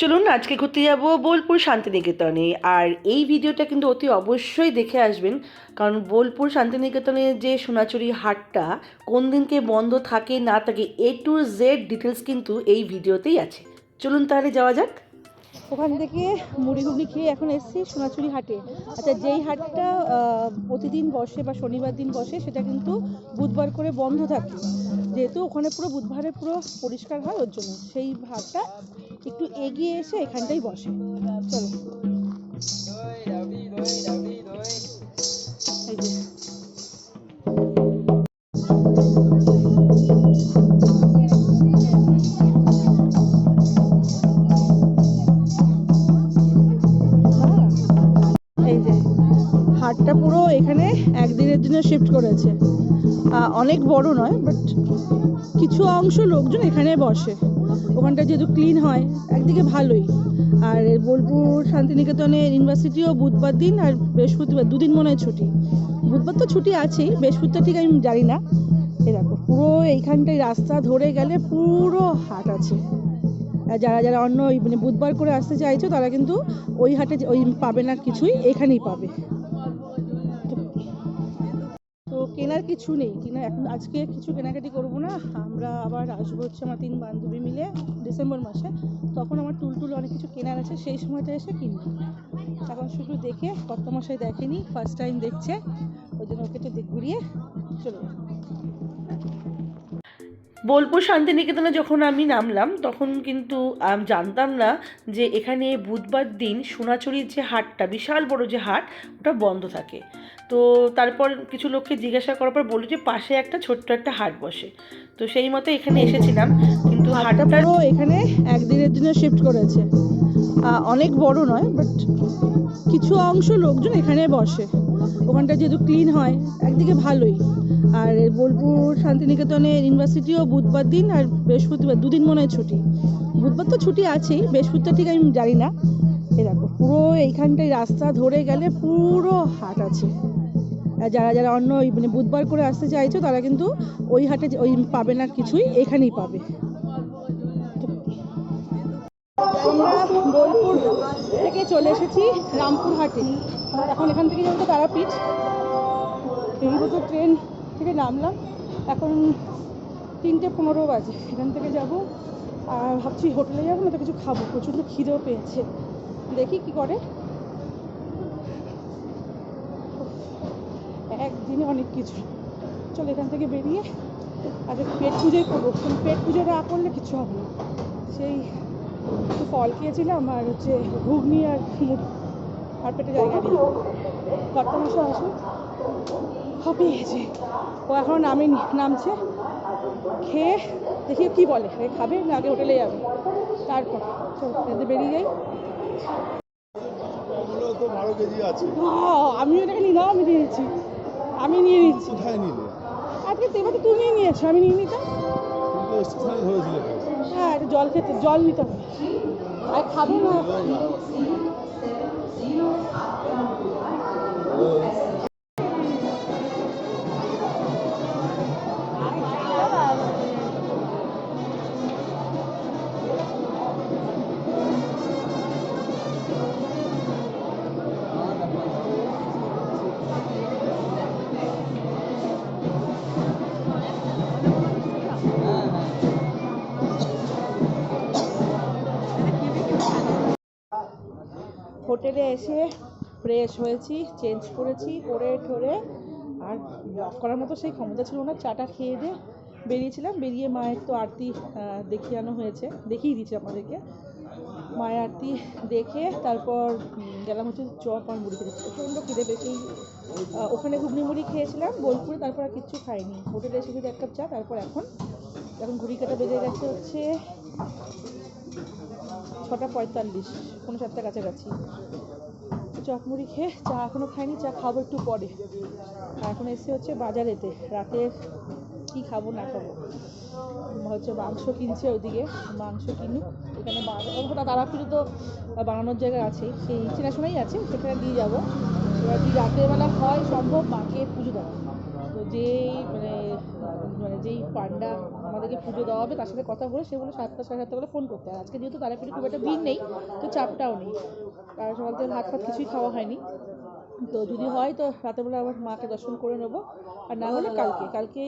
চলুন, আজকে ঘুরতে যাব বোলপুর শান্তিনিকেতনে। আর এই ভিডিওটা কিন্তু অতি অবশ্যই দেখে আসবেন, কারণ বোলপুর শান্তিনিকেতনে যে সোনাচুরি হাটটা, কোন দিনকে বন্ধ থাকে, না থাকে, এ টু জেড ডিটেলস কিন্তু এই ভিডিওতেই আছে। চলুন তাহলে যাওয়া যাক। ওখান থেকে মুড়ি খেয়ে এখন এসেছি সোনাচুরি হাটে। আচ্ছা যেই হাটটা প্রতিদিন বসে বা শনিবার দিন বসে, সেটা কিন্তু বুধবার করে বন্ধ থাকে। যেহেতু ওখানে পুরো বুধবারে পুরো পরিষ্কার হয়, ওর জন্য। সেই হাটটা একটু এগিয়ে এসে এখানটাই বসে। চলো। এই যে। হাটটা পুরো এখানে একদিনের জন্য শিফট করেছে। অনেক বড় নয় বাট কিছু অংশ লোকজন এখানে বসে। ওখানটা যেহেতু ক্লিন হয়, একদিকে ভালোই। আর বোলপুর শান্তিনিকেতনে ইউনিভার্সিটিও বুধবার দিন আর বৃহস্পতিবার, দুদিন মনে হয় ছুটি। বুধবার তো ছুটি আছেই, বৃহস্পতিবার ঠিক আমি জানি না। দেখো, পুরো এইখানটায় রাস্তা ধরে গেলে পুরো হাট আছে। আর যারা যারা অন্য মানে বুধবার করে আসতে চাইছো, তারা কিন্তু ওই হাটে ওই পাবে না কিছুই, এখানেই পাবে। কেনার কিছু নেই কিনা এখন আজকে কিছু কেনাকাটি করব না। আমরা আবার আসব হচ্ছে আমার তিন বান্ধবী মিলে ডিসেম্বর মাসে। তখন আমার টুলটুল অনেক কিছু কেনার আছে, সেই সময়টা এসে কিনবো। এখন শুধু দেখে কত মশাই দেখেনি ফার্স্ট টাইম দেখছে। ওই জন্য ওকে একটু ঘুরিয়ে চলো বোলপুর শান্তিনিকেতনে যখন আমি নামলাম, তখন কিন্তু জানতাম না যে এখানে বুধবার দিন সোনাচুরির যে হাটটা, বিশাল বড় যে হাট, ওটা বন্ধ থাকে। তো তারপর কিছু লোককে জিজ্ঞাসা করার পর বলল যে পাশে একটা ছোট্ট একটা হাট বসে। তো সেই মতো এখানে এসেছিলাম, কিন্তু হাটটা এখানে একদিনের জন্য শিফট করেছে। অনেক বড় নয় বাট কিছু অংশ লোকজন এখানে বসে। ওখানটা যেহেতু ক্লিন হয়, একদিকে ভালোই। আর বোলপুর শান্তিনিকেতনে ইউনিভার্সিটিও বুধবার দিন আর বৃহস্পতিবার, দুদিন মনে হয় ছুটি। বুধবার তো ছুটি আছেই, বৃহস্পতিবার ঠিক আমি জানি না। দেখো, পুরো এইখানটায় রাস্তা ধরে গেলে পুরো হাট আছে। যারা যারা অন্য মানে বুধবার করে আসতে চাইছো, তারা কিন্তু ওই হাটে ওই পাবে না কিছুই, এখানেই পাবে। আমরা বোলপুর থেকে চলে এসেছি রামপুর হাটে এখন এখান থেকে যাব তারাপীঠ এই বছর ট্রেন থেকে নামলাম। এখন তিনটে পনেরো বাজে, এখান থেকে যাব। আর ভাবছি হোটেলে যাব, না তো কিছু খাব। প্রচণ্ড খিদেও পেয়েছে। দেখি কি করে। একদিনে অনেক কিছু। চলো এখান থেকে বেরিয়ে আগে পেট পুজোই করব। পেট পুজো না করলে কিছু হবে না। সেই ফল খেয়েছিলাম আর হচ্ছে ঘুগনি আর আর পেটে জায়গা নেই কর্তা মাসে আসুন। হবে গেছে ও এখন নামে নামছে। খেয়ে দেখি কি বলে আগে খাবে না আগে হোটেলে যাবে। তারপর চল বেরিয়ে যাই। আমিও এটাকে নিলাম আমি নিয়ে নিচ্ছি। আমি নিয়ে নিচ্ছি। আজকে তো তুমি নিয়েছো আমি নিয়ে নিতাম হ্যাঁ জল খেতে জল নিতে হবে। আর খাবে না। হোটেলে এসে ফ্রেশ হয়েছি চেঞ্জ করেছি, করে ঠরে। আর ব্লগ করার মতো সেই ক্ষমতা ছিল না, চাটা খেয়ে দিয়ে বেরিয়েছিলাম। বেরিয়ে মায়ের তো আরতি দেখিয়ে আনো হয়েছে, দেখিয়ে দিয়েছি আমাদেরকে মায়ের আরতি দেখে তারপর গেলাম হচ্ছে চপ আর মুড়ি খেতে। প্রচণ্ড খিদে বেশি ওখানে ঘুগনি মুড়ি খেয়েছিলাম, বোলপুরে তারপর আর কিচ্ছু খাইনি। হোটেলে এসে শুধু এক কাপ চা, তারপর এখন এখন ঘুড়ি কাটা বেজে গেছে হচ্ছে ছটা পঁয়তাল্লিশ, কোনো সাতটা কাছাকাছি। চপ মুড়ি খেয়ে চা এখনও খাইনি, চা খাব একটু পরে। এখন এসে হচ্ছে বাজারেতে, রাতে কি খাব না খাব। হচ্ছে মাংস কিনছে ওইদিকে, মাংস কিনি এখানে তারা তারাপীঠে তো বানানোর জায়গা আছে, সেই চেনাশোনাই আছে, সেখানে দিয়ে যাব। এবার যদি রাতের বেলা হয় সম্ভব? মাকে পুজো দেওয়া। তো যেই মানে যেই পান্ডা আমাদেরকে পুজো দেওয়া হবে, তার সাথে কথা বলে সেগুলো সাতটা সাড়ে সাতটা করে ফোন করতে হয়। আজকে যেহেতু তারাপীঠে খুব একটা ভিড় নেই, তো চাপটাও নেই। কারণ সকাল থেকে ভাত ফাত কিছুই খাওয়া হয়নি। তো যদি হয় তো রাতেরবেলা আবার মাকে দর্শন করে নেব। আর না হলে কালকে কালকে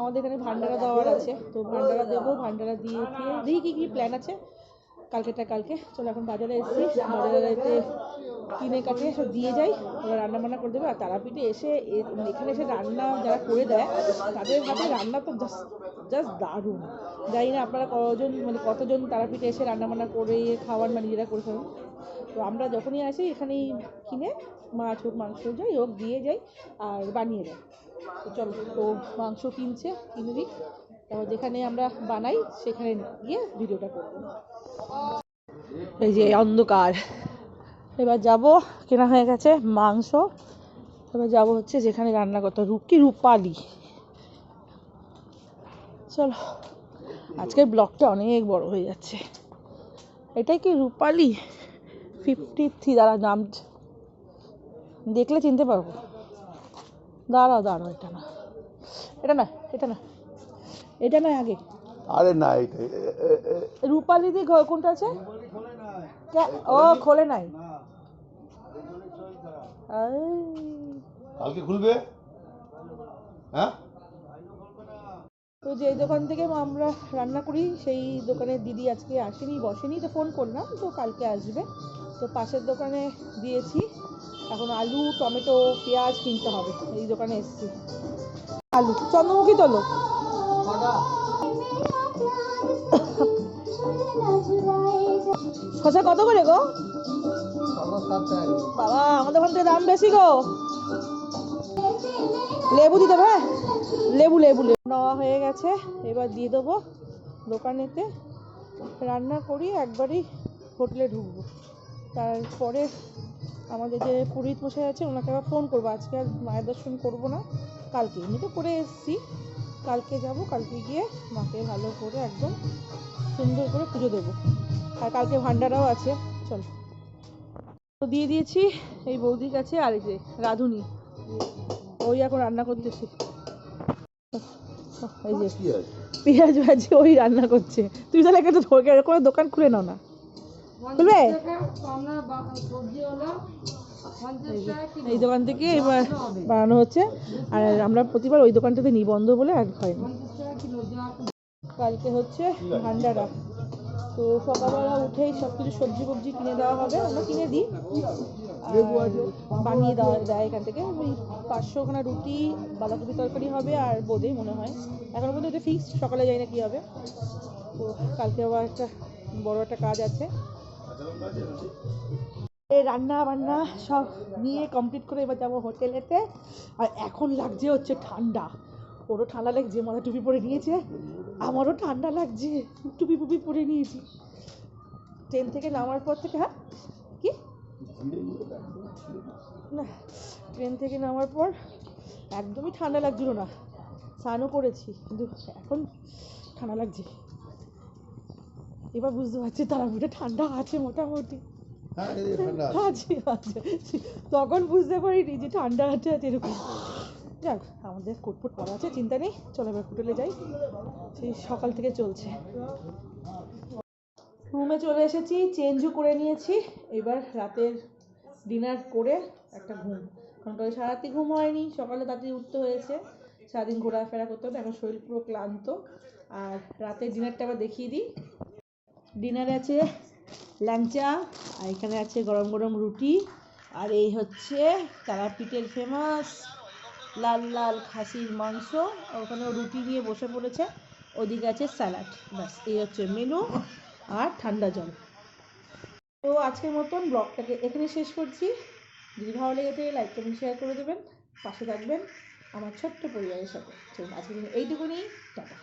আমাদের এখানে ভান্ডারা দেওয়ার আছে, তো ভান্ডারা দেবো, ভান্ডারা দিয়ে দিয়ে দেখি কী কী প্ল্যান আছে। কালকেটা কালকে। চলো এখন বাজারে এসেছি। বাজারেতে কিনে কাটিয়ে সব দিয়ে যাই, ওরা রান্না বান্না করে দেবে, আর তারাপীঠে এসে এখানে এসে রান্না যারা করে দেয়, তাদের হাতে রান্না তো জাস্ট জাস্ট দারুণ। জানি না আপনারা কজন মানে কতজন তারাপীঠে এসে রান্না বান্না করে খাওয়ান বা নিজেরা করে খাবেন তো আমরা যখনই আসি, এখানেই কিনে মাছ হোক, মাংস যাই হোক, দিয়ে যাই আর বানিয়ে দেয়। তো চলো তো মাংস কিনছে, কিনে দিই। তারপর যেখানে আমরা বানাই, সেখানে গিয়ে ভিডিওটা করব। এই যে অন্ধকার। এবার যাব কেনা হয়ে গেছে মাংস। এবার যাব হচ্ছে যেখানে রান্না করতে হয়। রূপ কি রূপালি। চলো আজকের ব্লগটা অনেক বড় হয়ে যাচ্ছে। এটাই কি রূপালি? ফিফটি থ্রি দাঁড়া নাম দেখলে চিনতে পারব। দাঁড়াও দাঁড়াও এটা না। এটা না এটা না। এটা না আগে। আরে না এটা রূপালি দি ঘর কোনটা আছে? ও খোলে নাই। কালকে খুলবে? হ্যাঁ? তো যে দোকান থেকে আমরা রান্না করি সেই দোকানের দিদি আজকে আসেনি বসেনি তো ফোন করলাম তো কালকে আসবে। তো পাশের দোকানে দিয়েছি। এখন আলু টমেটো পেঁয়াজ কিনতে হবে। এই দোকানে এসেছি। আলু। চন্দ্রমুখী তোলো। শশা কত করে গো? বাবা, আমাদের ওখান থেকে দাম বেশি গো। লেবু দিতে হবে হ্যাঁ? লেবু লেবু লেবু। নেওয়া হয়ে গেছে, এবার দিয়ে দেবো দোকানেতে। রান্না করি, একবারই হোটেলে ঢুকবো। তারপরে আমাদের যে পুরোহিত মশাই আছে ওনাকে আবার ফোন করব। আজকে আর মায়ের দর্শন করব না। কালকে এমনিতে করে এসেছি। কালকে যাব, কালকে গিয়ে মাকে ভালো করে একদম সুন্দর করে পুজো দেবো। আর কালকে ভান্ডারাও আছে, চলো। দিয়ে দিয়েছি এই বৌদির কাছে আর এই যে রাঁধুনি। ওই এখন রান্না করতেছে। এই যে পেঁয়াজ ভাজি ওই রান্না করছে। তুই তাহলে একটা ধরে করে দোকান খুলে নাও না। খুলবে? এই এই দোকান থেকে এবার বানানো হচ্ছে। আর আমরা প্রতিবার ওই দোকানটাতে নিবন্ধ বলে আর হয় না। কালকে হচ্ছে ভান্ডারা। তো সকালবেলা উঠেই সব কিছু সবজি ফবজি কিনে দেওয়া হবে আমরা কিনে দিই। বানিয়ে দেওয়া দেয় এখান থেকে। ওই পাঁচশো পাঁচশোখানা রুটি বাঁধাকপি তরকারি হবে আর বোঁদে মনে হয়। এখনও পর্যন্ত এটা ফিক্স সকালে যাই না কি হবে। তো কালকে আবার একটা বড় একটা কাজ আছে। রান্না বান্না সব নিয়ে কমপ্লিট করে এবার যাব হোটেলেতে আর এখন লাগছে হচ্ছে ঠান্ডা। ওরও ঠান্ডা লাগছে মাথা টুপি পরে নিয়েছে আমারও ঠান্ডা লাগছে টুপি ফুপি পরে নিয়েছি। ট্রেন থেকে নামার পর থেকে হ্যাঁ? কি? না ট্রেন থেকে নামার পর একদমই ঠান্ডা লাগছিল না। স্নানও করেছি কিন্তু এখন ঠান্ডা লাগছে। এবার বুঝতে পারছি তারাপীঠে ঠান্ডা আছে মোটামুটি। হ্যাঁ আছে। তখন বুঝতে পারিনি যে ঠান্ডা আছে আছে এরকম। যাক, আমাদের কোটফুট পড়া আছে, চিন্তা নেই, চলো এবার হোটেলে যাই। সেই সকাল থেকে চলছে। রুমে চলে এসেছি, চেঞ্জও করে নিয়েছি। এবার রাতের ডিনার করে একটা ঘুম। কারণ কাল সারাতি ঘুম হয়নি, সকালে তাড়াতাড়ি উঠতে হয়েছে। সারাদিন ঘোরাফেরা করতে হবে এখন শরীর পুরো ক্লান্ত। আর রাতের ডিনারটা আবার দেখিয়ে দিই। ডিনারে আছে ল্যাংচা, আর এখানে আছে গরম গরম রুটি। আর এই হচ্ছে তারাপীঠের ফেমাস লাল লাল খাসির মাংস, ওখানে রুটি নিয়ে বসে পড়েছে, ওদিকে আছে স্যালাড। ব্যাস, এই হচ্ছে মেনু আর ঠান্ডা জল। তো আজকের মতন ব্লগটাকে এখানে শেষ করছি। যদি ভালো লেগে থাকে লাইক কমেন্ট শেয়ার করে দেবেন। পাশে থাকবেন আমার ছোট্ট পরিবারের সাথে। তো আজকে এইটুকুনি টাটা।